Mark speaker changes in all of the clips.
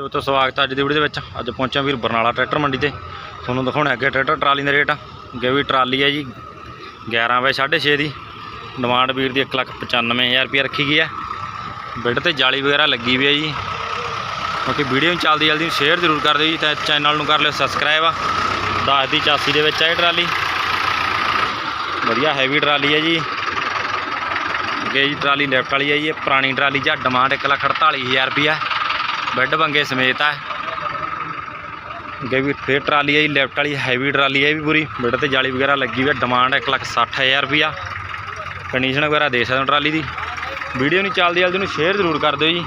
Speaker 1: ਜੋ ਤੋਂ ਸਵਾਗਤ ਹੈ ਅੱਜ ਦੀ ਵੀਡੀਓ ਦੇ ਵਿੱਚ। ਅੱਜ ਪਹੁੰਚਿਆ ਵੀਰ ਬਰਨਾਲਾ ਟਰੈਕਟਰ ਮੰਡੀ ਤੇ। ਤੁਹਾਨੂੰ ਦਿਖਾਉਣਾ ਅੱਗੇ ਟਰੈਕਟਰ, ਟਰਾਲੀ ਦਾ ਰੇਟ। ਅੱਗੇ ਵੀ ਟਰਾਲੀ ਹੈ ਜੀ 11 ਬਾਈ 6.5 ਦੀ। ਡਿਮਾਂਡ ਵੀਰ ਦੀ 195000 ਰੁਪਏ ਰੱਖੀ ਗਈ ਹੈ। ਬਿੱਡ ਤੇ ਜਾਲੀ ਵਗੈਰਾ ਲੱਗੀ ਵੀ ਹੈ ਜੀ। ਬਾਕੀ ਵੀਡੀਓ ਨੂੰ ਚੱਲਦੀ ਜਲਦੀ ਸ਼ੇਅਰ ਜ਼ਰੂਰ ਕਰ ਦਿਓ ਜੀ, ਤੇ ਚੈਨਲ ਨੂੰ ਕਰ ਲਿਓ ਸਬਸਕ੍ਰਾਈਬ ਆ। 10 ਦੀ 84 ਦੇ ਵਿੱਚ ਹੈ ਟਰਾਲੀ। ਵਧੀਆ ਹੈਵੀ ਟਰਾਲੀ ਹੈ ਜੀ। ਅੱਗੇ ਜੀ ਟਰਾਲੀ ਲੈਫਟ ਵਾਲੀ ਹੈ ਜੀ, ਇਹ ਪੁਰਾਣੀ ਟਰਾਲੀ ਜਾਂ ਡਿਮਾਂਡ 148000 ਰੁਪਿਆ ਬੈੱਡ ਬੰਗੇ ਸਮੇਤ ਹੈ ਅੱਗੇ ਵੀ ਫੇਰ ਟਰਾਲੀ ਹੈ ਜੀ, ਲੈਫਟ ਵਾਲੀ ਹੈਵੀ ਟਰਾਲੀ ਹੈ ਇਹ ਵੀ ਪੂਰੀ। ਬੈੱਡ ਤੇ ਜਾਲੀ ਵਗੈਰਾ ਲੱਗੀ ਹੋਈ ਹੈ ਡਿਮਾਂਡ 160000 ਰੁਪਿਆ ਕੰਡੀਸ਼ਨ ਵਗੈਰਾ ਦੇ ਸਕਦੇ ਹੋ ਟਰਾਲੀ ਦੀ। ਵੀਡੀਓ ਨਹੀਂ ਚੱਲਦੀ, ਜਲਦੀ ਨੂੰ ਸ਼ੇਅਰ ਜ਼ਰੂਰ ਕਰ ਦਿਓ ਜੀ।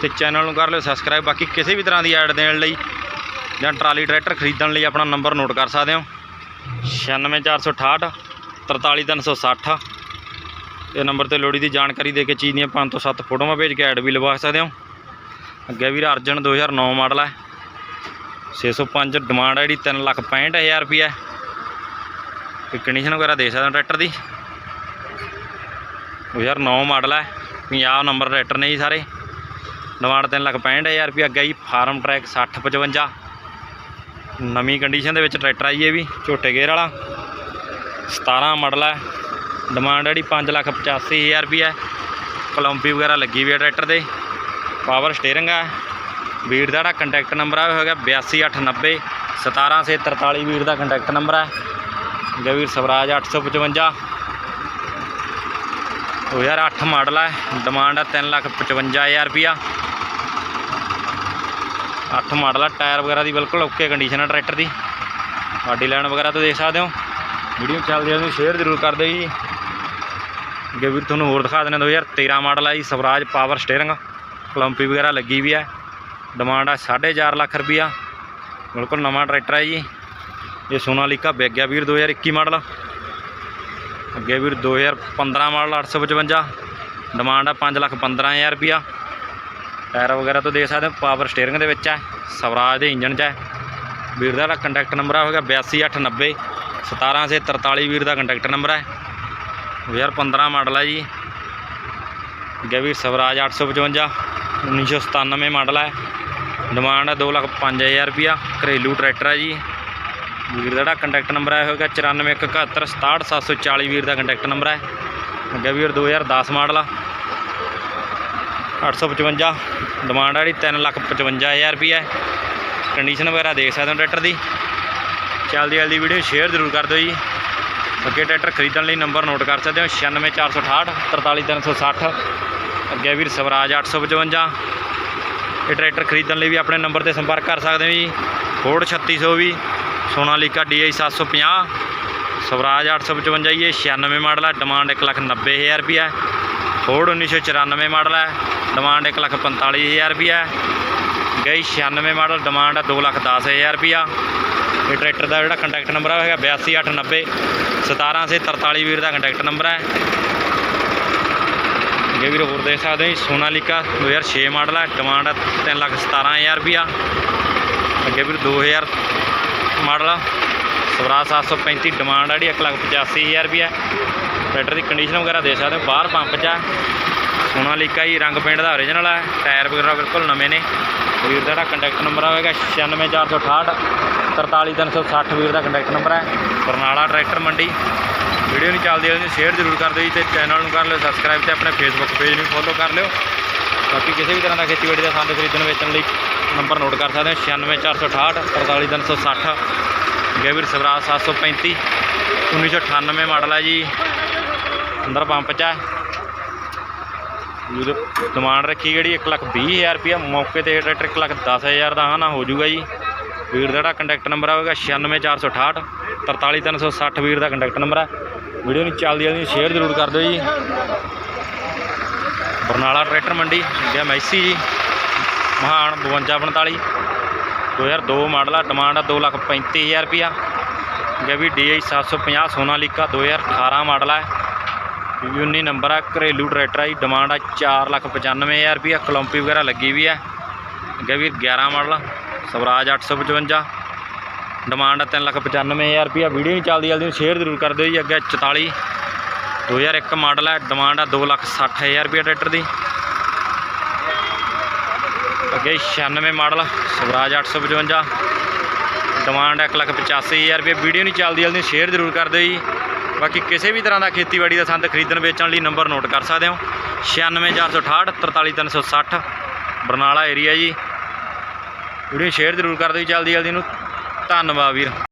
Speaker 1: ਤੇ ਚੈਨਲ ਨੂੰ ਕਰ ਲਿਓ ਸਬਸਕ੍ਰਾਈਬ ਬਾਕੀ ਕਿਸੇ ਵੀ ਤਰ੍ਹਾਂ ਦੀ ਐਡ ਦੇਣ ਲਈ ਜਾਂ ਟਰਾਲੀ ਟਰੈਕਟਰ ਖਰੀਦਣ ਲਈ ਆਪਣਾ ਨੰਬਰ ਨੋਟ ਕਰ ਸਕਦੇ ਹੋ। 96468 43360 ਇਹ ਨੰਬਰ ਤੇ ਲੋੜੀ ਦੀ ਜਾਣਕਾਰੀ ਦੇ ਕੇ ਚੀਜ਼ ਦੀਆਂ 5 ਤੋਂ 7 ਫੋਟੋਆਂ ਭੇਜ ਕੇ ਐਡ ਵੀ ਲਵਾ ਸਕਦੇ ਹੋ। ਅੱਗੇ ਵੀਰ ਅਰਜਨ 2009 ਮਾਡਲ ਹੈ 605 ਡਿਮਾਂਡ ਹੈ ਜਿਹੜੀ 365000 ਰੁਪਏ ਹੈ ਤੇ ਕੰਡੀਸ਼ਨ ਵਗੈਰਾ ਦੇ ਸਕਦੇ ਹੋ ਟਰੈਕਟਰ ਦੀ? 2009 ਮਾਡਲ ਹੈ 50 ਨੰਬਰ ਟਰੈਕਟਰ ਨੇ ਜੀ ਸਾਰੇ। ਡਿਮਾਂਡ 365000 ਰੁਪਏ ਅੱਗੇ ਜੀ, ਫਾਰਮ ਟਰੈਕ 6055 ਨਵੀਂ ਕੰਡੀਸ਼ਨ ਦੇ ਵਿੱਚ ਟਰੈਕਟਰ ਆਈ ਇਹ ਵੀ, ਝੋਟੇ ਗੇਅਰ ਵਾਲਾ। 17 ਮਾਡਲ ਹੈ ਡਿਮਾਂਡ ਜਿਹੜੀ 585000 ਰੁਪਏ ਹੈ ਕਲੰਪੀ ਵਗੈਰਾ ਲੱਗੀ ਵੀ ਹੈ ਟਰੈਕਟਰ ਦੇ ਪਾਵਰ ਸਟੀਅਰਿੰਗ ਹੈ ਵੀਰ ਦਾ ਜਿਹੜਾ ਕੰਟੈਕਟ ਨੰਬਰ ਆ, ਉਹ ਹੈਗਾ 82890 17643 ਵੀਰ ਦਾ ਕੰਟੈਕਟ ਨੰਬਰ ਹੈ ਅੱਗੇ ਵੀਰ, ਸਵਰਾਜ 855 2008 ਮਾਡਲ ਹੈ ਡਿਮਾਂਡ ਹੈ 355000 ਰੁਪਿਆ 8 ਮਾਡਲ ਆ, ਟਾਇਰ ਵਗੈਰਾ ਦੀ ਬਿਲਕੁਲ ਓਕੇ ਕੰਡੀਸ਼ਨ ਹੈ ਟਰੈਕਟਰ ਦੀ। ਬਾਡੀ ਲਾਈਨ ਵਗੈਰਾ ਤੋਂ ਦੇਖ ਸਕਦੇ ਹੋ। ਵੀਡੀਓ ਚੱਲਦੀ ਹੈ ਉਹਨੂੰ ਸ਼ੇਅਰ ਜ਼ਰੂਰ ਕਰ ਦਿਓ ਜੀ। ਅੱਗੇ ਵੀਰ, ਤੁਹਾਨੂੰ ਹੋਰ ਦਿਖਾ ਦਿੰਦੇ 2013 ਮਾਡਲ ਹੈ ਜੀ, ਸਵਰਾਜ ਪਾਵਰ ਸਟੀਅਰਿੰਗ। ਕਲੰਪੀ ਵਗੈਰਾ ਲੱਗੀ ਵੀ ਹੈ ਡਿਮਾਂਡ ਹੈ 4.5 ਲੱਖ ਰੁਪਈਆ। ਬਿਲਕੁਲ ਨਵਾਂ ਟਰੈਕਟਰ ਹੈ ਜੀ। ਇਹ ਸੋਨਾਲੀਕਾ ਵਿਕ ਗਿਆ ਵੀਰ 2021 ਮਾਡਲ। ਅੱਗੇ ਵੀਰ 2015 ਮਾਡਲ 855 ਡਿਮਾਂਡ ਹੈ 5 ਲੱਖ 15000 ਰੁਪਈਆ। ਟਾਇਰ ਵਗੈਰਾ ਤੋਂ ਦੇਖ ਸਕਦੇ ਹੋ ਪਾਵਰ ਸਟੀਅਰਿੰਗ ਦੇ ਵਿੱਚ ਹੈ ਸਵਰਾਜ ਦੇ ਇੰਜਨ 'ਚ ਹੈ ਵੀਰ ਦਾ ਜਿਹੜਾ ਕੰਟੈਕਟ ਨੰਬਰ ਆ ਹੋਗਾ 82890 17643 ਵੀਰ ਦਾ ਕੰਟੈਕਟ ਨੰਬਰ ਹੈ 2015 ਮਾਡਲ ਹੈ ਜੀ। ਅੱਗੇ ਵੀਰ ਸਵਰਾਜ 855 1997 ਮਾਡਲ ਹੈ ਡਿਮਾਂਡ ਹੈ 205000 ਰੁਪਿਆ ਘਰੇਲੂ ਟਰੈਕਟਰ ਹੈ ਜੀ। ਵੀਰ ਦਾ ਜਿਹੜਾ ਕੰਟੈਕਟ ਨੰਬਰ ਹੈ ਹੋਗਾ 9471 67740 ਵੀਰ ਦਾ ਕੰਟੈਕਟ ਨੰਬਰ ਹੈ ਅੱਗੇ ਵੀਰ 2010 ਮਾਡਲ ਆ। 855 ਡਿਮਾਂਡ ਹੈ ਜਿਹੜੀ 355000 ਰੁਪਿਆ ਕੰਡੀਸ਼ਨ ਵਗੈਰਾ ਦੇਖ ਸਕਦੇ ਹੋ ਟਰੈਕਟਰ ਦੀ। ਚੱਲਦੀ ਜਲਦੀ ਵੀਡੀਓ ਸ਼ੇਅਰ ਜ਼ਰੂਰ ਕਰ ਦਿਓ ਜੀ। ਅੱਗੇ ਟਰੈਕਟਰ ਖਰੀਦਣ ਲਈ ਨੰਬਰ ਨੋਟ ਕਰ ਸਕਦੇ ਹੋ। 96468 43360 ਅੱਗੇ ਵੀਰ ਸਵਰਾਜ 855 ਇਹ ਟਰੈਕਟਰ ਖਰੀਦਣ ਲਈ ਵੀ ਆਪਣੇ ਨੰਬਰ ਤੇ ਸੰਪਰਕ ਕਰ ਸਕਦੇ ਹੋ ਜੀ। ਫੋਰਡ 3600 ਵੀ ਸੋਨਾਲੀਕਾ DI 750 ਸਵਰਾਜ 855 ਜੀ, ਇਹ 96 ਮਾਡਲ ਹੈ ਡਿਮਾਂਡ 190000 ਰੁਪਿਆ ਫੋਰਡ 1994 ਮਾਡਲ ਹੈ ਡਿਮਾਂਡ 145000 ਰੁਪਿਆ ਗਈ 96 ਮਾਡਲ ਡਿਮਾਂਡ ਹੈ 210000 ਰੁਪਿਆ ਇਹ ਟਰੈਕਟਰ ਦਾ ਜਿਹੜਾ ਕੰਟੈਕਟ ਨੰਬਰ ਆ, ਉਹ ਹੈਗਾ 82890 17643 ਵੀਰ ਦਾ ਕੰਟੈਕਟ ਨੰਬਰ ਹੈ ਅੱਗੇ ਵੀਰ ਹੋਰ ਦੇਖ ਸਕਦੇ ਹੋ ਜੀ ਸੋਨਾਲੀਕਾ 2006 ਮਾਡਲ ਹੈ ਡਿਮਾਂਡ ਹੈ 317000 ਰੁਪਿਆ ਅੱਗੇ ਵੀਰ 2000 ਮਾਡਲ ਆ, ਸਵਰਾਜ 735 ਡਿਮਾਂਡ ਹੈ ਜਿਹੜੀ 185000 ਰੁਪਿਆ ਟਰੈਕਟਰ ਦੀ ਕੰਡੀਸ਼ਨ ਵਗੈਰਾ ਦੇਖ ਸਕਦੇ ਹੋ ਬਾਹਰ ਪੰਪ 'ਚ ਹੈ ਸੋਨਾਲੀਕਾ ਹੀ ਰੰਗ ਪੇਂਟ ਦਾ ਓਰੀਜਨਲ ਹੈ ਟਾਇਰ ਵਗੈਰਾ ਬਿਲਕੁਲ ਨਵੇਂ ਨੇ। ਵੀਰ ਦਾ ਜਿਹੜਾ ਕੰਟੈਕਟ ਨੰਬਰ ਹੋਵੇਗਾ 96468 43360 ਵੀਰ ਦਾ ਕੰਟੈਕਟ ਨੰਬਰ ਹੈ ਬਰਨਾਲਾ ਟਰੈਕਟਰ ਮੰਡੀ। ਵੀਡੀਓ ਨਹੀਂ ਚੱਲਦੀ ਉਹਨੂੰ ਸ਼ੇਅਰ ਜ਼ਰੂਰ ਕਰ ਦਿਓ ਜੀ ਤੇ ਚੈਨਲ ਨੂੰ ਕਰ ਲਿਓ ਸਬਸਕ੍ਰਾਈਬ ਤੇ ਆਪਣੇ ਫੇਸਬੁੱਕ ਪੇਜ ਨੂੰ ਫੋਲੋ ਕਰ ਲਿਓ। ਬਾਕੀ ਕਿਸੇ ਵੀ ਤਰ੍ਹਾਂ ਦਾ ਖੇਤੀਬਾੜੀ ਦਾ ਸੰਦ ਖਰੀਦਣ, ਵੇਚਣ ਲਈ ਨੰਬਰ ਨੋਟ ਕਰ ਸਕਦੇ ਹੋ 96468 43360 ਗੇਵੀਰ ਸਵਰਾਜ 735 1998 ਮਾਡਲ ਹੈ ਜੀ, ਅੰਦਰ ਪੰਪ 'ਚ ਹੈ ਵੀਰ ਡਿਮਾਂਡ ਰੱਖੀ ਜਿਹੜੀ 1 ਲੱਖ 20 ਹਜ਼ਾਰ ਰੁਪਇਆ, ਮੌਕੇ ਤੇ ਇਹ ਟਰੈਕਟਰ 1 ਲੱਖ 10 ਹਜ਼ਾਰ ਦਾ ਹਾਂ ਨਾ ਹੋ ਜਾਊਗਾ ਜੀ। ਵੀਰ ਦਾ ਜਿਹੜਾ ਕੰਟੈਕਟ ਨੰਬਰ ਆਵੇਗਾ 96468 43360 ਵੀਰ ਦਾ ਕੰਟੈਕਟ ਨੰਬਰ ਹੈ ਵੀਡੀਓ ਨੂੰ ਚੱਲਦੀ ਜਲਦੀ ਸ਼ੇਅਰ ਜ਼ਰੂਰ ਕਰ ਦਿਓ ਜੀ। ਬਰਨਾਲਾ ਟਰੈਕਟਰ ਮੰਡੀ ਗਿਆ ਮੈਸੀ ਜੀ, ਮਹਾਨ 5245 2002 ਮਾਡਲ ਆ ਡਿਮਾਂਡ ਆ 235000 ਰੁਪਇਆ। ਅੱਗੇ ਵੀ DI 750 ਸੋਨਾਲੀਕਾ 2018 ਮਾਡਲ ਹੈ 19 ਨੰਬਰ ਆ, ਘਰੇਲੂ ਟਰੈਕਟਰ ਆ ਜੀ ਡਿਮਾਂਡ ਆ 495000 ਰੁਪਇਆ ਕਲੰਪੀ ਵਗੈਰਾ ਲੱਗੀ ਵੀ ਆ। ਅੱਗੇ ਵੀ 11 ਮਾਡਲ ਸਵਰਾਜ 855 ਡਿਮਾਂਡ ਆ 395000 ਰੁਪਇਆ ਵੀਡੀਓ ਨਹੀਂ ਚੱਲਦੀ, ਜਲਦੀ ਸ਼ੇਅਰ ਜ਼ਰੂਰ ਕਰ ਦਿਓ ਜੀ, ਅੱਗੇ 44 2001 ਮਾਡਲ ਹੈ, ਡਿਮਾਂਡ ਆ 260000 ਰੁਪਇਆ ਟਰੈਕਟਰ ਦੀ। ਅੱਗੇ 96 ਮਾਡਲ ਸਵਰਾਜ 855 ਡਿਮਾਂਡ 185000 ਰੁਪਏ ਵੀਡੀਓ ਨਹੀਂ ਚੱਲਦੀ, ਜਲਦੀ ਸ਼ੇਅਰ ਜ਼ਰੂਰ ਕਰ ਦਿਓ ਜੀ। ਬਾਕੀ ਕਿਸੇ ਵੀ ਤਰ੍ਹਾਂ ਦਾ ਖੇਤੀਬਾੜੀ ਦਾ ਸੰਦ ਖਰੀਦਣ ਵੇਚਣ ਲਈ ਨੰਬਰ ਨੋਟ ਕਰ ਸਕਦੇ ਹੋ। 96468 43360 ਬਰਨਾਲਾ ਏਰੀਆ ਜੀ। ਵੀਡੀਓ ਸ਼ੇਅਰ ਜ਼ਰੂਰ ਕਰ ਦਿਓ ਜੀ, ਜਲਦੀ ਜਲਦੀ ਨੂੰ ਧੰਨਵਾਦ ਵੀਰ।